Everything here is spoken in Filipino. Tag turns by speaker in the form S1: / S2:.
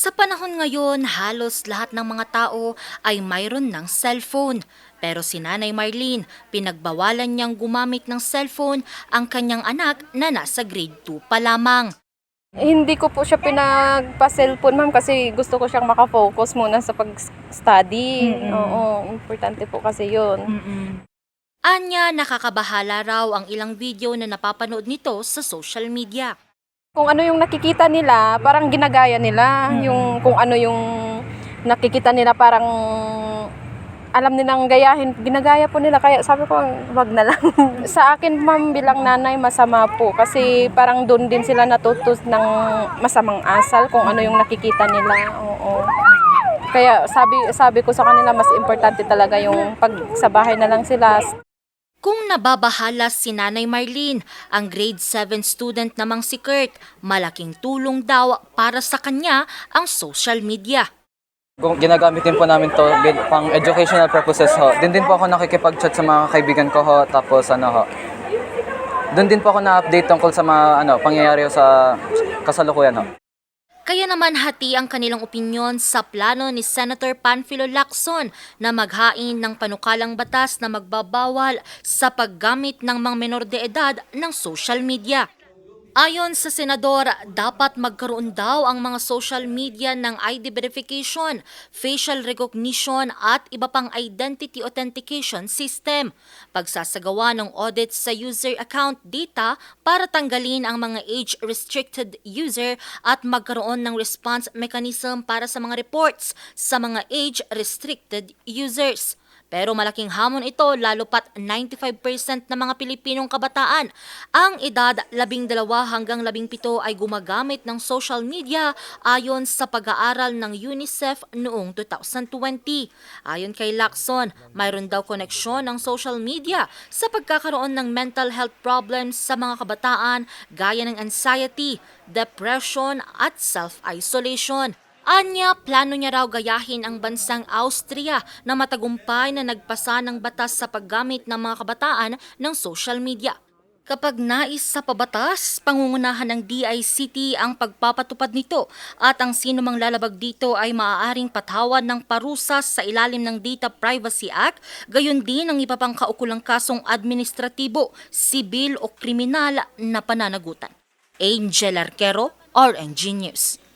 S1: Sa panahon ngayon, halos lahat ng mga tao ay mayroon ng cellphone. Pero si Nanay Marlene, pinagbawalan niyang gumamit ng cellphone ang kanyang anak na nasa grade 2 pa lamang.
S2: Hindi ko po siya pinagpa-cellphone, ma'am, kasi gusto ko siyang makafocus muna sa pag-study.
S1: Mm-mm.
S2: Oo, importante po kasi yun.
S1: Anya, nakakabahala raw ang ilang video na napapanood nito sa social media.
S2: Kung ano yung nakikita nila, parang ginagaya nila. Yung kung ano yung nakikita nila, parang alam nilang gayahin, ginagaya po nila. Kaya sabi ko, wag na lang. sa akin, ma'am, bilang nanay, masama po. Kasi parang doon din sila natutos ng masamang asal kung ano yung nakikita nila. Oo. Kaya sabi sabi ko sa kanila, mas importante talaga yung pag sa bahay na lang sila.
S1: Kung nababahala si Nanay Marlene, ang grade 7 student namang si Kurt, malaking tulong daw para sa kanya ang social media.
S3: Kung ginagamit po namin to pang educational purposes ho. Din din po ako nakikipag-chat sa mga kaibigan ko ho. Tapos ano ho. Doon din po ako na-update tungkol sa mga ano, pangyayari sa kasalukuyan ho.
S1: Kaya naman hati ang kanilang opinyon sa plano ni Senator Panfilo Lacson na maghain ng panukalang batas na magbabawal sa paggamit ng mga menor de edad ng social media. Ayon sa senador, dapat magkaroon daw ang mga social media ng ID verification, facial recognition at iba pang identity authentication system. Pagsasagawa ng audit sa user account data para tanggalin ang mga age-restricted user at magkaroon ng response mechanism para sa mga reports sa mga age-restricted users. Pero malaking hamon ito lalo pat 95% ng mga Pilipinong kabataan ang edad 12 hanggang 17 ay gumagamit ng social media ayon sa pag-aaral ng UNICEF noong 2020. Ayon kay Lacson, mayroon daw koneksyon ng social media sa pagkakaroon ng mental health problems sa mga kabataan gaya ng anxiety, depression at self-isolation. Anya, plano niya raw gayahin ang bansang Austria na matagumpay na nagpasa ng batas sa paggamit ng mga kabataan ng social media. Kapag nais sa pabatas, pangungunahan ng DICT ang pagpapatupad nito at ang sino mang lalabag dito ay maaaring patawan ng parusa sa ilalim ng Data Privacy Act, gayon din ang iba kasong administratibo, sibil o kriminal na pananagutan. Angel Arquero, RNG News.